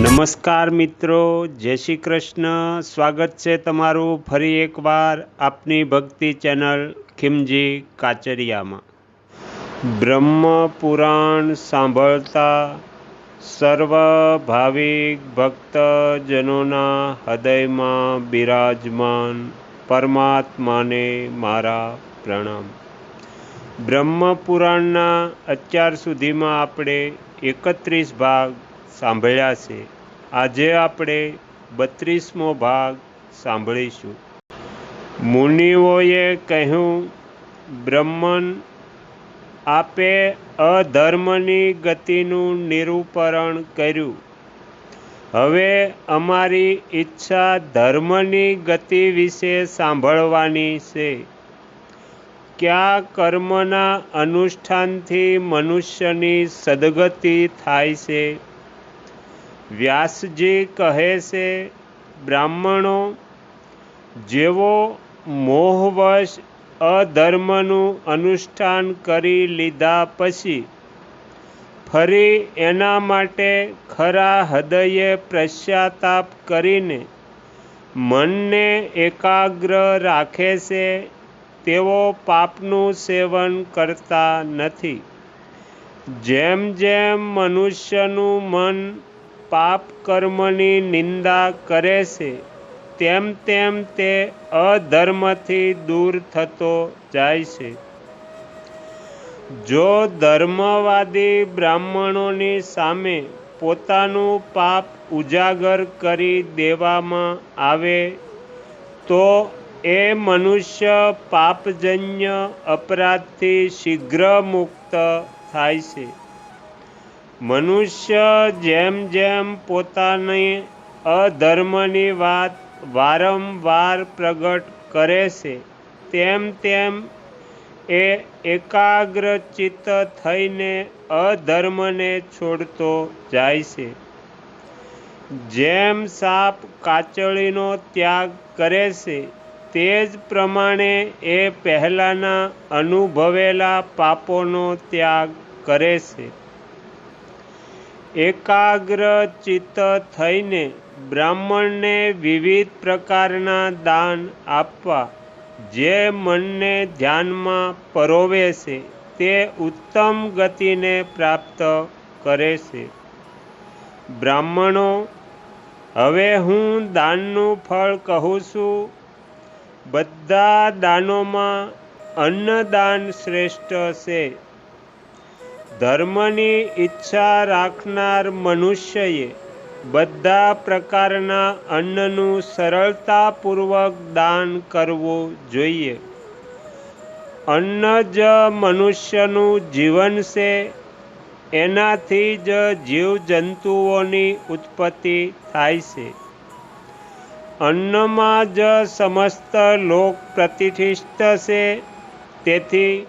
નમસ્કાર મિત્રો, જય શ્રી કૃષ્ણ. સ્વાગત છે તમારું ફરી એકવાર આપની ભક્તિ ચેનલ ખીમજી કાચરિયામાં. બ્રહ્મ પુરાણ સાંભળતા સર્વ ભાવિક ભક્તજનોના હૃદયમાં બિરાજમાન પરમાત્માને મારા પ્રણામ. બ્રહ્મ પુરાણના અત્યાર સુધીમાં આપણે એકત્રીસ ભાગ સાંભળ્યા છે. આજે આપણે બત્રીસમો ભાગ સાંભળીશું. મુનિઓએ કહ્યું, બ્રહ્મન, આપે અધર્મની ગતિનું નિરૂપરણ કર્યું. હવે અમારી ઈચ્છા ધર્મની ગતિ વિશે સાંભળવાની છે. કયા કર્મના અનુષ્ઠાનથી મનુષ્યની સદગતિ થાય છે? વ્યાસજી કહે છે, બ્રાહ્મણો, જેવો મોહવશ અધર્મનું અનુષ્ઠાન કરી લીધા પછી, ફરી એના માટે ખરા હૃદયે પશ્ચાતાપ કરીને મનને એકાગ્ર રાખે છે, તેઓ પાપનું સેવન કરતા નથી. જેમ જેમ મનુષ્યનું મન પાપ કર્મની નિંદા કરે છે, તેમ તેમ તે અધર્મથી દૂર થતો જાય છે. જો ધર્મવાદી બ્રાહ્મણોની સામે પોતાનું પાપ ઉજાગર કરી દેવામાં આવે, તો એ મનુષ્ય પાપજન્ય અપરાધથી શીઘ્ર મુક્ત થાય છે. મનુષ્ય જેમ જેમ પોતાની અધર્મની વાત વારંવાર પ્રગટ કરે છે, તેમ તેમ એ એકાગ્રચિત્ત થઈને અધર્મને છોડતો જાય છે. જેમ સાપ કાચળીનો ત્યાગ કરે છે, તે જ પ્રમાણે એ પહેલાંના અનુભવેલા પાપોનો ત્યાગ કરે છે. એકાગ્ર ચિત્ત થઈને બ્રાહ્મણને વિવિધ પ્રકારના દાન આપવા જે મનને ધ્યાનમાં પરોવે છે તે ઉત્તમ ગતિને પ્રાપ્ત કરે છે બ્રાહ્મણો, હવે હું દાનનું ફળ કહું છું. બધા દાનોમાં અન્નદાન શ્રેષ્ઠ છે. ધર્મની ઈચ્છા રાખનાર મનુષ્યએ બધા પ્રકારના અન્નનું સરળતાપૂર્વક દાન કરવું જોઈએ. અન્ન જ મનુષ્યનું જીવન છે, એનાથી જ જીવજંતુઓની ઉત્પત્તિ થાય છે. અન્નમાં જ સમસ્ત લોક પ્રતિષ્ઠિત છે, તેથી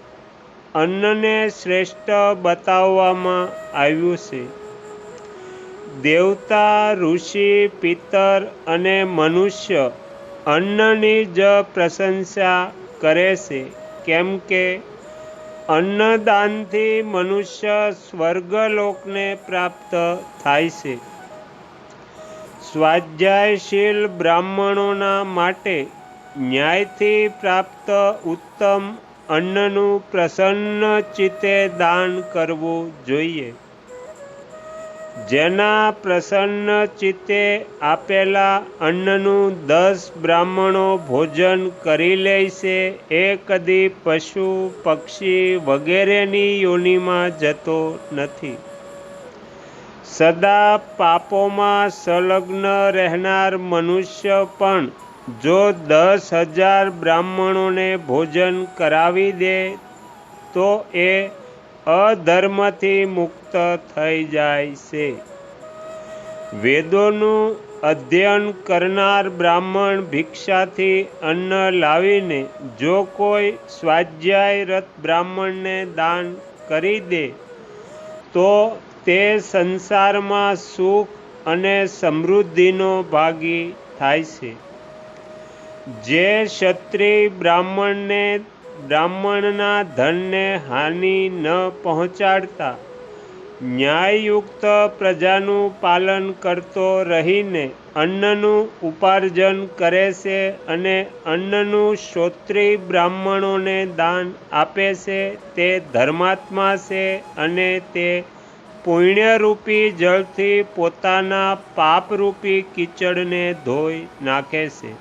અન્નને શ્રેષ્ઠ બતાવવામાં આવ્યું છે. દેવતા, ઋષિ, પિતર અને મનુષ્ય અન્નની જ પ્રશંસા કરે છે. કેમ કે અન્નદાનથી મનુષ્ય સ્વર્ગલોકને પ્રાપ્ત થાય છે. સ્વાધ્યાયશીલ બ્રાહ્મણોના માટે ન્યાયથી પ્રાપ્ત ઉત્તમ અન્નનું પ્રસન્ન ચિત્તે દાન કરવું જોઈએ. જેના પ્રસન્ન ચિત્તે આપેલા અન્નનું દસ બ્રાહ્મણો ભોજન કરી લે છે, એ કદી પશુ, પક્ષી વગેરેની યોનિમાં જતો નથી. સદા પાપોમાં સંલગ્ન રહેનાર મનુષ્ય પણ જો દસ હજાર બ્રાહ્મણોને ભોજન કરાવી દે, તો એ અધર્મથી મુક્ત થઈ જાય છે. વેદોનું અધ્યયન કરનાર બ્રાહ્મણ ભિક્ષાથી અન્ન લાવીને જો કોઈ સ્વાધ્યાયરત બ્રાહ્મણને દાન કરી દે, તો તે સંસારમાં સુખ અને સમૃદ્ધિનો ભાગી થાય છે. જે ક્ષત્રિય બ્રાહ્મણને બ્રાહ્મણના ધનને હાનિ ન પહોંચાડતા, ન્યાયયુક્ત પ્રજાનું પાલન કરતો રહીને અન્નનું ઉપાર્જન કરે છે અને અન્નનું શ્રોત્રી બ્રાહ્મણોને દાન આપે છે, તે ધર્માત્મા છે અને તે પુણ્યરૂપી જળથી પોતાના પાપરૂપી કીચડને ધોઈ નાખે છે.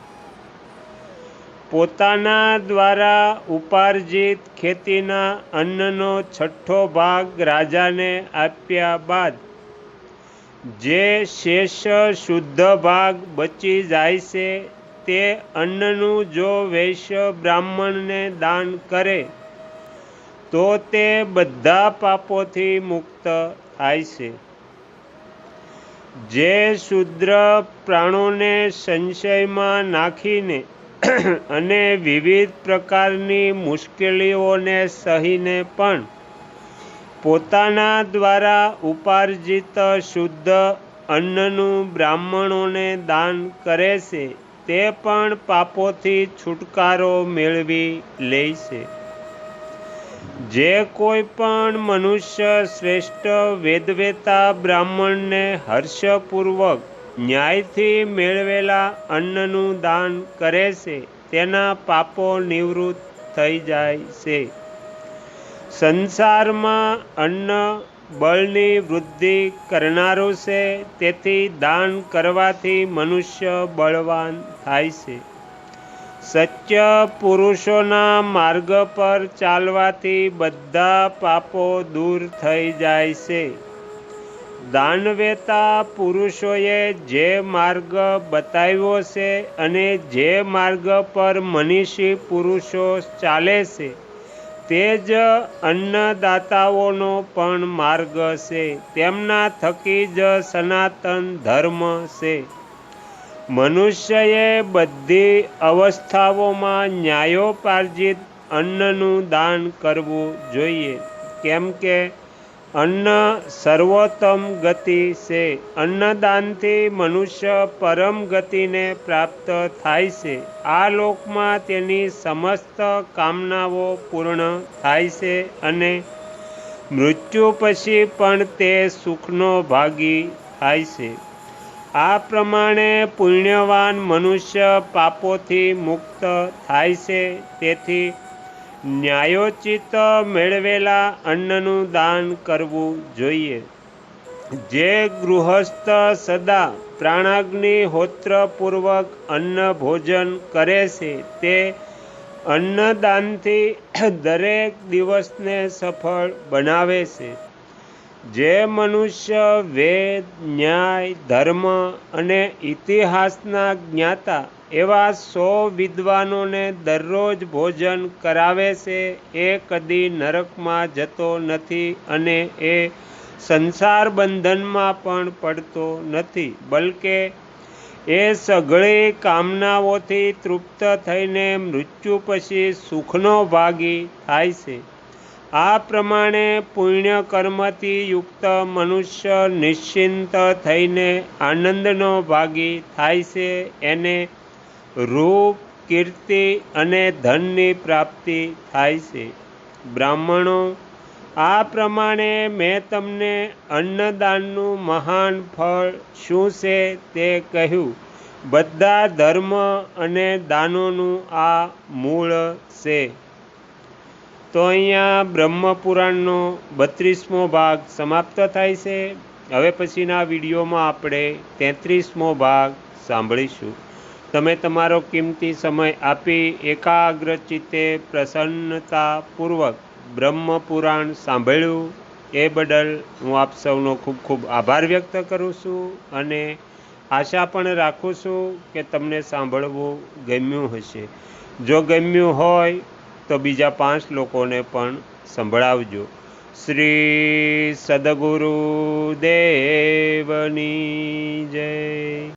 પોતાના દ્વારા ઉપાર્જિત ખેતીના અન્નનો છઠ્ઠો ભાગ રાજાને આપ્યા બાદ, જે શેષ શુદ્ધ ભાગ બચી જાય છે, તે અન્નનું જો વૈશ્ય બ્રાહ્મણને દાન કરે, તો તે બધા પાપોથી મુક્ત થાય છે. જે શુદ્ર પ્રાણોને સંશયમાં નાખીને અને વિવિધ પ્રકારની મુશ્કેલીઓને સહીને પણ પોતાના દ્વારા ઉપાર્જિત શુદ્ધ અન્નનું બ્રાહ્મણોને દાન કરે છે, તે પણ પાપોથી છુટકારો મેળવી લે છે. જે કોઈ પણ મનુષ્ય શ્રેષ્ઠ વેદવેતા બ્રાહ્મણને હર્ષપૂર્વક ન્યાયથી મેળવેલા અન્નનું દાન કરે છે, તેના પાપો નિવૃત્ત થઈ જાય છે. સંસારમાં અન્ન બળની વૃદ્ધિ કરનારું છે, તેથી દાન કરવાથી મનુષ્ય બળવાન થાય છે. સત્ય પુરુષોના માર્ગ પર ચાલવાથી બધા પાપો દૂર થઈ જાય છે. દાનવેતા પુરુષોએ જે માર્ગ બતાવ્યો છે અને જે માર્ગ પર મનીષી પુરુષો ચાલે છે, તે જ અન્નદાતાઓનો પણ માર્ગ છે. તેમના થકી જ સનાતન ધર્મ છે. મનુષ્યએ બધી અવસ્થાઓમાં ન્યાયોપાર્જિત અન્નનું દાન કરવું જોઈએ. કેમ કે અન્ન સર્વોત્તમ ગતિ છે અન્નદાનથી મનુષ્ય પરમ ગતિને પ્રાપ્ત થાય છે આ લોકમાં તેની સમસ્ત કામનાઓ પૂર્ણ થાય છે અને મૃત્યુ પછી પણ તે સુખનો ભાગી થાય છે આ પ્રમાણે પુણ્યવાન મનુષ્ય પાપોથી મુક્ત થાય છે તેથી ન્યાયોચિત મેળવેલા અન્નનું દાન કરવું જોઈએ. જે ગૃહસ્થ સદા પ્રાણાગ્નિહોત્રપૂર્વક અન્ન ભોજન કરે છે, તે અન્નદાનથી દરેક દિવસને સફળ બનાવે છે. જે મનુષ્ય વેદ, ન્યાય, ધર્મ અને ઇતિહાસના જ્ઞાતા એવા સો વિદ્વાનોને દરરોજ ભોજન કરાવે છે, એ કદી નરકમાં જતો નથી અને એ સંસાર બંધનમાં પણ પડતો નથી, બલકે એ સઘળી કામનાઓથી તૃપ્ત થઈને મૃત્યુ પછી સુખનો ભાગી થાય છે. આ પ્રમાણે પુણ્ય કર્મથી યુક્ત મનુષ્ય નિશ્ચિંત થઈને આનંદનો ભાગી થાય છે, એને રૂપ કીર્તિ અને ધનની પ્રાપ્તિ થાય છે. બ્રાહ્મણો, આ પ્રમાણે મેં તમને અન્નદાનનું મહાન ફળ શું છે તે કહ્યું. બધા ધર્મ અને દાનોનું આ મૂળ છે. તો અહીંયા બ્રહ્મપુરાણનો બત્રીસમો ભાગ સમાપ્ત થાય છે. હવે પછીના વિડીયોમાં આપણે તેત્રીસમો ભાગ સાંભળીશું. તમે તમારો કિંમતી સમય આપી એકાગ્ર ચિત્તે પ્રસન્નતાપૂર્વક બ્રહ્મપુરાણ સાંભળ્યું, એ બદલ હું આપ સૌનો ખૂબ ખૂબ આભાર વ્યક્ત કરું છું અને આશા પણ રાખું છું કે તમને સાંભળવું ગમ્યું હશે. જો ગમ્યું હોય, તો બીજા પાંચ લોકોને પણ સંભળાવજો. શ્રી સદગુરુ દેવની જય.